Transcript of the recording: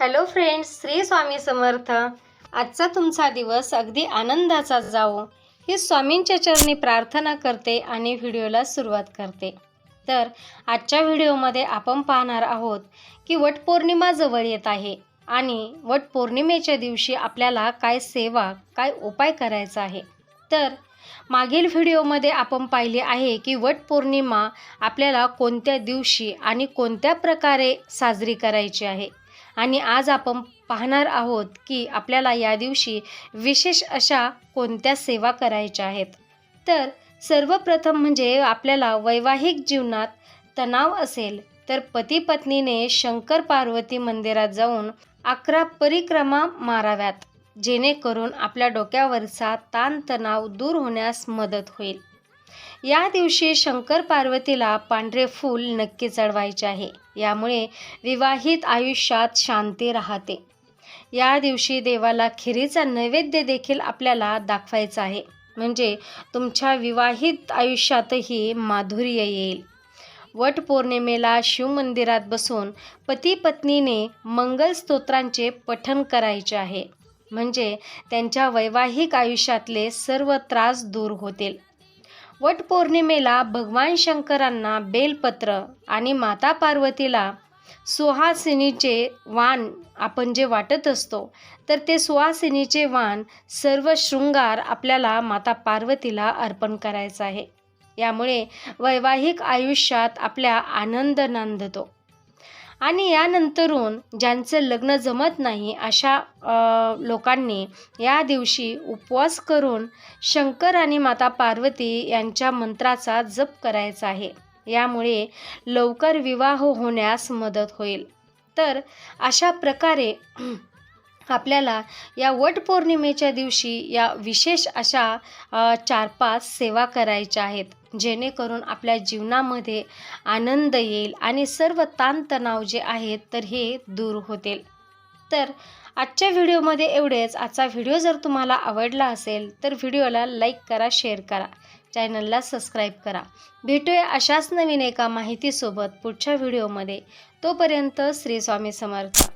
Hello friends Shri Swami Samarth. आजचा तुमचा दिवस अगदी आनंदाचा जावो. ही स्वामींच्या चरणी प्रार्थना करते आणि व्हिडिओला सुरुवात करते. तर आजच्या व्हिडिओमध्ये आपण पाहणार आहोत की वटपौर्णिमा जवळ येत आहे आणि वटपौर्णिमेच्या दिवशी आपल्याला काय सेवा काय उपाय करायचा आहे. तर मागील व्हिडिओमध्ये आपण पाहिले आहे की वटपौर्णिमा आपल्याला कोणत्या दिवशी आणि कोणत्या प्रकारे साजरी करायची आहे. आणि आज आपण पाहणार आहोत की आपल्याला या दिवशी विशेष अशा कोणत्या सेवा करायच्या आहेत. तर सर्वप्रथम म्हणजे आपल्याला वैवाहिक जीवनात तणाव असेल तर पती पत्नीने शंकर पार्वती मंदिरात जाऊन अकरा परिक्रमा माराव्यात जेणेकरून आपल्या डोक्यावरचा ताणतणाव दूर होण्यास मदत होईल. या दिवशी शंकर पार्वतीला पांढरे फूल नक्की चढवायचे आहे. यामुळे विवाहित आयुष्यात शांती राहते. या दिवशी देवाला खिरीचा नैवेद्य देखील आपल्याला दाखवायचा आहे. म्हणजे तुमच्या विवाहित आयुष्यातही माधुर्य येईल. वट पौर्णिमेला शिवमंदिरात बसून पती पत्नीने मंगल स्तोत्रांचे पठण करायचे आहे. म्हणजे त्यांच्या वैवाहिक आयुष्यातले सर्व त्रास दूर होतील. वटपौर्णिमेला भगवान शंकरांना बेलपत्र आणि माता पार्वतीला सुहासिनीचे वाण आपण जे वाटत असतो तर ते सुहासिनीचे वाण सर्व शृंगार आपल्याला माता पार्वतीला अर्पण करायचं आहे. यामुळे वैवाहिक आयुष्यात आपल्या आनंद नांदतो. आणि यानंतरून ज्यांचं लग्न जमत नाही अशा लोकांनी या दिवशी उपवास करून शंकर आणि माता पार्वती यांच्या मंत्राचा जप करायचा आहे. यामुळे लवकर विवाह होण्यास मदत होईल. तर अशा प्रकारे आपल्याला या वटपौर्णिमेच्या दिवशी या विशेष अशा चार पाच सेवा करायच्या आहेत. जेणेकरून आपल्या जीवनामध्ये आनंद येईल आणि सर्व ताणतणाव जे आहेत तर हे दूर होतील. तर आजच्या व्हिडिओमध्ये एवढेच. आजचा व्हिडिओ जर तुम्हाला आवडला असेल तर व्हिडिओला लाईक करा शेअर करा. चॅनलला सबस्क्राईब करा. भेटूया अशाच नवीन एका माहितीसोबत पुढच्या व्हिडिओमध्ये. तोपर्यंत श्री स्वामी समर्थ.